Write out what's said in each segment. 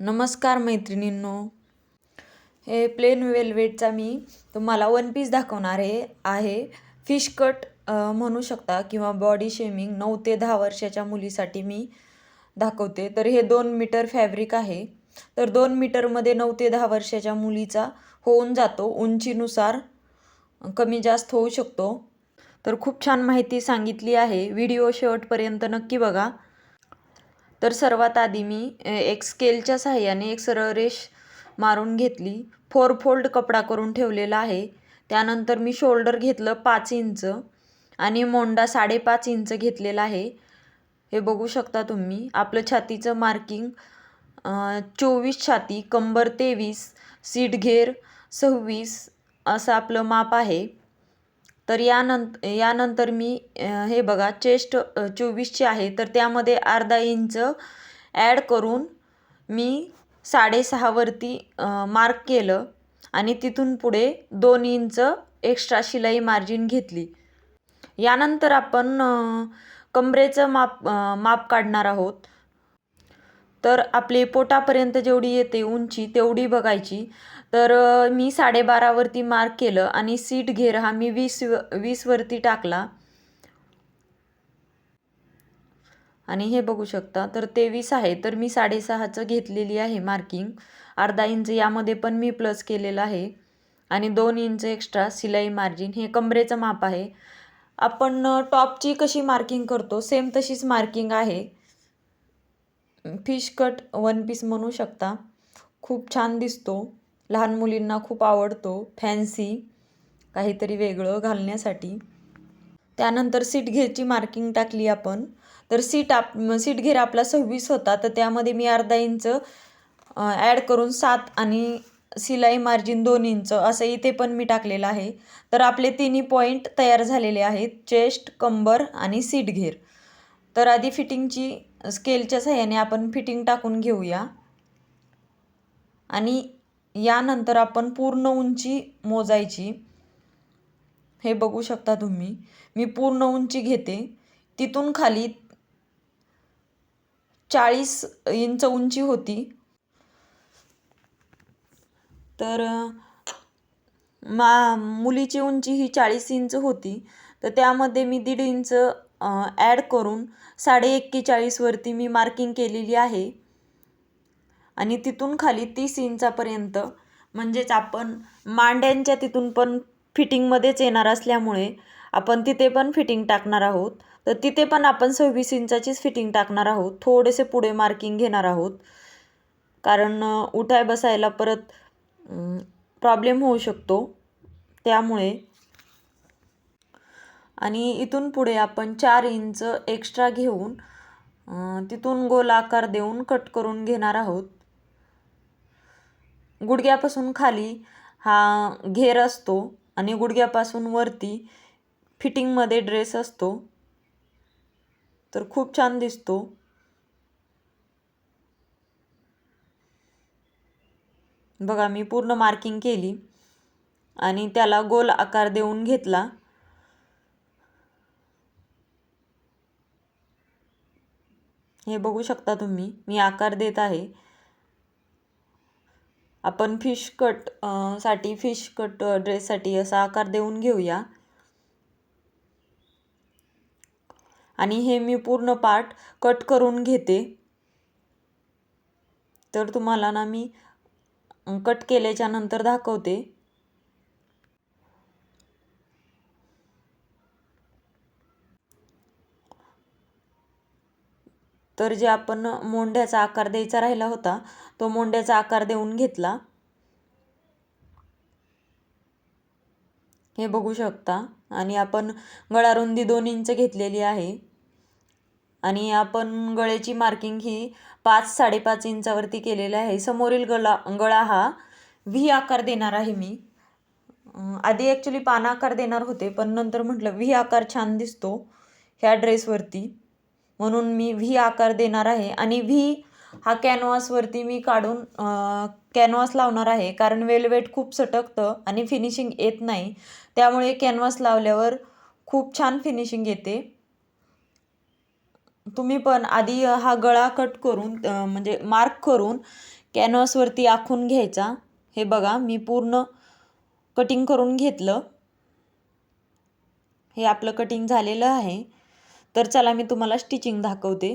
नमस्कार मैत्रिणींनो. हे प्लेन वेल्वेटचा मी तुम्हाला वन पीस दाखवणार आहे आहे फिश कट म्हणू शकता किंवा बॉडी शेमिंग नऊ ते दहा वर्षाच्या मुलीसाठी मी दाखवते. तर हे दोन मीटर फॅब्रिक आहे. तर दोन मीटरमध्ये नऊ ते दहा वर्षाच्या मुलीचा होऊन जातो. उंचीनुसार कमी जास्त होऊ शकतो. तर खूप छान माहिती सांगितली आहे. व्हिडिओ शेवटपर्यंत नक्की बघा. तर सर्वात आधी मी एक स्केलच्या साहाय्याने एक सरळ रेष मारून घेतली. फोर फोल्ड कपडा करून ठेवलेला आहे. त्यानंतर मी शोल्डर घेतलं पाच इंच आणि मोंडा साडेपाच इंच घेतलेला आहे. हे बघू शकता तुम्ही. आपलं छातीचं मार्किंग चोवीस छाती कंबर तेवीस सीट घेर सव्वीस असं आपलं माप आहे. तर यानंत यानंतर मी हे बघा चेस्ट चोवीसचे चोवीसची आहे. तर त्यामध्ये अर्धा इंच ॲड करून मी साडेसहावरती मार्क केलं आणि तिथून पुढे दोन इंच एक्स्ट्रा शिलाई मार्जिन घेतली. यानंतर आपण कमरेचं माप माप काढणार आहोत. तर आपले पोटापर्यंत जेवढी येते उंची तेवढी बघायची. तर मी साडेबारावरती मार्क केलं आणि सीट घेर हा मी वीस वीसवरती टाकला. आणि हे बघू शकता तर तेवीस आहे तर मी साडेसहाचं घेतलेली आहे मार्किंग. अर्धा इंच यामध्ये पण मी प्लस केलेलं आहे. आणि दोन इंच एक्स्ट्रा सिलाई मार्जिन हे कमरेचं माप आहे. आपण टॉपची कशी मार्किंग करतो सेम तशीच मार्किंग आहे. फिश कट वन पीस म्हणू शकता. खूप छान दिसतो. लहान मुलींना खूप आवडतो फॅन्सी काहीतरी वेगळं घालण्यासाठी. त्यानंतर सीट घेरची मार्किंग टाकली आपण. तर सीट आप सीट घेर आपला सव्वीस होता तर त्यामध्ये मी अर्धा इंच ॲड करून सात आणि शिलाई मार्जिन दोन इंच असं इथे पण मी टाकलेलं आहे. तर आपले तिन्ही पॉईंट तयार झालेले आहेत चेस्ट कंबर आणि सीट घेर. तर आधी फिटिंगची स्केलच्या सहाय्याने आपण फिटिंग टाकून घेऊया. आणि यानंतर आपण पूर्ण उंची मोजायची. हे बघू शकता तुम्ही. मी पूर्ण उंची घेते. तिथून खाली चाळीस इंच उंची होती. तर मा मुलीची उंची ही चाळीस इंच होती. तर त्यामध्ये मी दीड इंच ॲड करून साडे एक्केचाळीसवरती मी मार्किंग केलेली आहे. आणि तिथून खाली तीस इंचापर्यंत म्हणजेच आपण मांड्यांच्या तिथून पण फिटिंगमध्येच येणार असल्यामुळे आपण तिथे पण फिटिंग टाकणार आहोत. तर तिथे पण आपण सव्वीस इंचाचीच फिटिंग टाकणार आहोत. थोडेसे पुढे मार्किंग घेणार आहोत. कारण उठाय बसायला परत प्रॉब्लेम होऊ शकतो. त्यामुळे. आणि इथून पुढे आपण चार इंच एक्स्ट्रा घेऊन तिथून गोल आकार देऊन कट करून घेणार आहोत. गुडघ्यापासून खाली हा घेर असतो आणि गुडघ्यापासून वरती फिटिंगमध्ये ड्रेस असतो. तर खूप छान दिसतो. बघा मी पूर्ण मार्किंग केली आणि त्याला गोल आकार देऊन घेतला. हे बघू शकता तुम्ही मी आकार देत आहे. आपण फिश कटसाठी फिश कट ड्रेससाठी असा आकार देऊन घेऊया. आणि हे मी पूर्ण पार्ट कट करून घेते. तर तुम्हाला ना मी कट केल्याच्यानंतर दाखवते. तर जे आपण मोंढ्याचा आकार द्यायचा राहिला होता तो मोंढ्याचा आकार देऊन घेतला. हे बघू शकता. आणि आपण गळारुंदी दोन इंच घेतलेली आहे. आणि आपण गळ्याची मार्किंग ही पाच साडेपाच इंचावरती केलेली आहे. समोरील गळा गळा हा व्ही आकार देणार आहे मी. आधी ॲक्च्युली पान आकार देणार होते पण नंतर म्हटलं व्ही आकार छान दिसतो ह्या ड्रेसवरती म्हणून मी व्ही आकार देणार आहे आणि व्ही हा कॅनव्हासवरती मी काढून कॅनव्हास लावणार आहे. कारण वेलवेट खूप सटकतं आणि फिनिशिंग येत नाही. त्यामुळे कॅनव्हास लावल्यावर खूप छान फिनिशिंग येते. तुम्ही पण आधी हा गळा कट करून म्हणजे मार्क करून कॅनव्हासवरती आखून घ्यायचा. हे बघा मी पूर्ण कटिंग करून घेतलं. हे आपलं कटिंग झालेलं आहे. तर चला मी तुम्हाला स्टिचिंग दाखवते.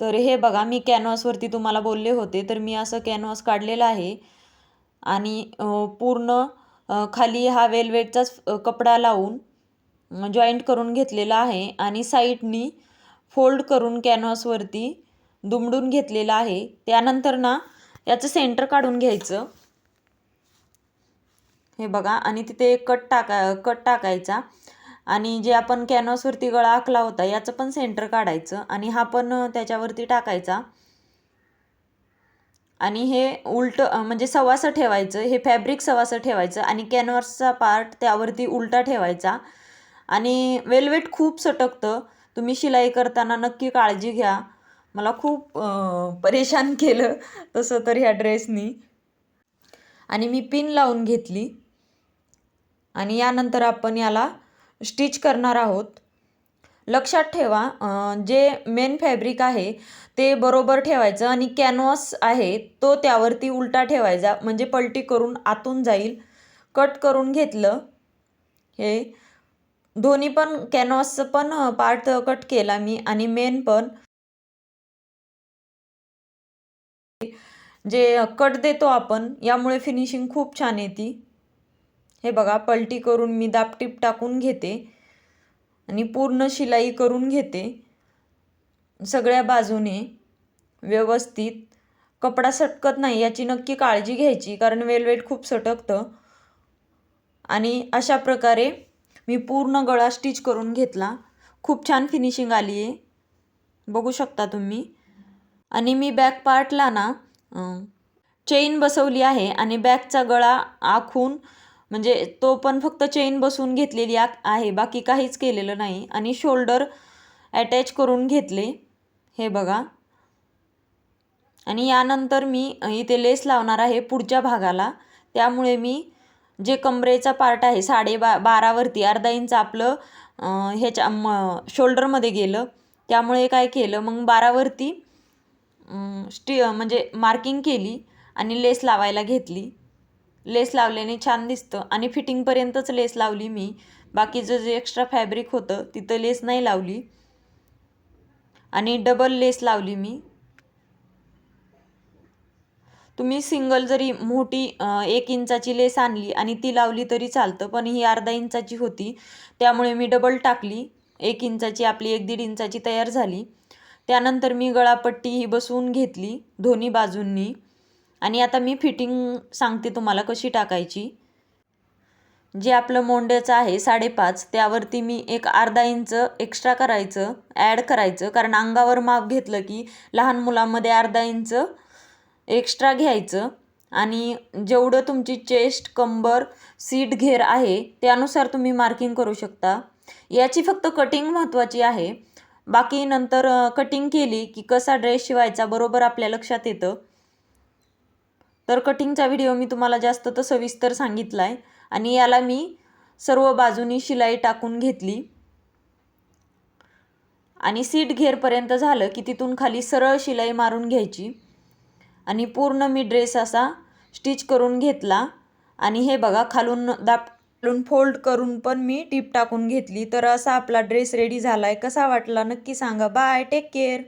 तर हे बघा मी कॅनव्हासवरती तुम्हाला बोलले होते तर मी असं कॅनव्हास काढलेलं आहे. आणि पूर्ण खाली हा वेलवेटचाच कपडा लावून जॉईंट करून घेतलेला आहे. आणि साईडनी फोल्ड करून कॅनव्हासवरती दुमडून घेतलेला आहे. त्यानंतर ना याचं सेंटर काढून घ्यायचं. हे बघा आणि तिथे एक कट टाका कट टाकायचा. आणि जे आपण कॅनव्हासवरती गळा आखला होता याचं पण सेंटर काढायचं आणि हा पण त्याच्यावरती टाकायचा. आणि हे उलट म्हणजे सवासं ठेवायचं हे फॅब्रिक सवासं ठेवायचं आणि कॅनव्हासचा पार्ट त्यावरती उलटा ठेवायचा. आणि वेलवेट खूप सटकतं. तुम्ही शिलाई करताना नक्की काळजी घ्या. मला खूप परेशान केलं तसं तर ह्या ड्रेसनी आणि मी पिन लावून घेतली. आणि यानंतर आपण याला स्टिच करणार आहोत. लक्षात ठेवा जे मेन फॅब्रिक आहे ते बरोबर ठेवायचं आणि कॅनव्हास आहे तो त्यावरती उलटा ठेवायचा म्हणजे पलटी करून आतून जाईल. कट करून घेतलं. हे दोन्ही पण कॅनव्हासचं पण पार्ट कट केला मी आणि मेन पण. जे कट देतो आपण यामुळे फिनिशिंग खूप छान येते. हे बघा पलटी करून मी दापटीप टाकून घेते आणि पूर्ण शिलाई करून घेते. सगळ्या बाजूने व्यवस्थित. कपडा सटकत नाही याची नक्की काळजी घ्यायची कारण वेलवेट खूप सटकतं. आणि अशा प्रकारे मी पूर्ण गळा स्टिच करून घेतला. खूप छान फिनिशिंग आली आहे. बघू शकता तुम्ही. आणि मी बॅक पार्टला ना चेन बसवली आहे आणि बॅकचा गळा आखून म्हणजे तो पण फक्त चेन बसवून घेतलेली आ आहे बाकी काहीच केलेलं नाही. आणि शोल्डर अटॅच करून घेतले. हे बघा. आणि यानंतर मी इथे लेस लावणार आहे पुढच्या भागाला. त्यामुळे मी जे कमरेचा पार्ट आहे साडे बा बारावरती अर्धा इंच आपलं ह्याच्या म शोल्डरमध्ये गेलं. त्यामुळे काय केलं मग बारावरती स्टी म्हणजे मार्किंग केली आणि लेस लावायला घेतली. लेस लावल्याने छान दिसतं. आणि फिटिंगपर्यंतच लेस लावली मी. बाकीचं जे एक्स्ट्रा फॅब्रिक होतं तिथं लेस नाही लावली. आणि डबल लेस लावली मी. तुम्ही सिंगल जरी मोठी एक इंचाची लेस आणली आणि ती लावली तरी चालतं पण ही अर्धा इंचाची होती. त्यामुळे मी डबल टाकली. एक इंचाची आपली एक दीड इंचाची तयार झाली. त्यानंतर मी गळापट्टी ही बसवून घेतली दोन्ही बाजूंनी. आणि आता मी फिटिंग सांगते तुम्हाला कशी टाकायची. जे आपलं मोंड्याचं आहे साडेपाच त्यावरती मी एक अर्धा इंच एक्स्ट्रा करायचं ॲड करायचं. कारण अंगावर माप घेतलं की लहान मुलांमध्ये अर्धा इंच एक्स्ट्रा घ्यायचं. आणि जेवढं तुमची चेस्ट कंबर सीट घेर आहे त्यानुसार तुम्ही मार्किंग करू शकता. याची फक्त कटिंग महत्त्वाची आहे. बाकी नंतर कटिंग केली की कसा ड्रेस शिवायचा बरोबर आपल्या लक्षात येतं. तर कटिंगचा व्हिडिओ मी तुम्हाला जास्त तर सविस्तर सांगितला आहे आणि याला मी सर्व बाजूनी शिलाई टाकून घेतली. आणि सीट घेरपर्यंत झालं की तिथून खाली सरळ शिलाई मारून घ्यायची. आणि पूर्ण मी ड्रेस असा स्टिच करून घेतला. आणि हे बघा खालून दाप खालून फोल्ड करून पण मी टीप टाकून घेतली. तर असा आपला ड्रेस रेडी झाला आहे कसा वाटला नक्की सांगा. Bye take care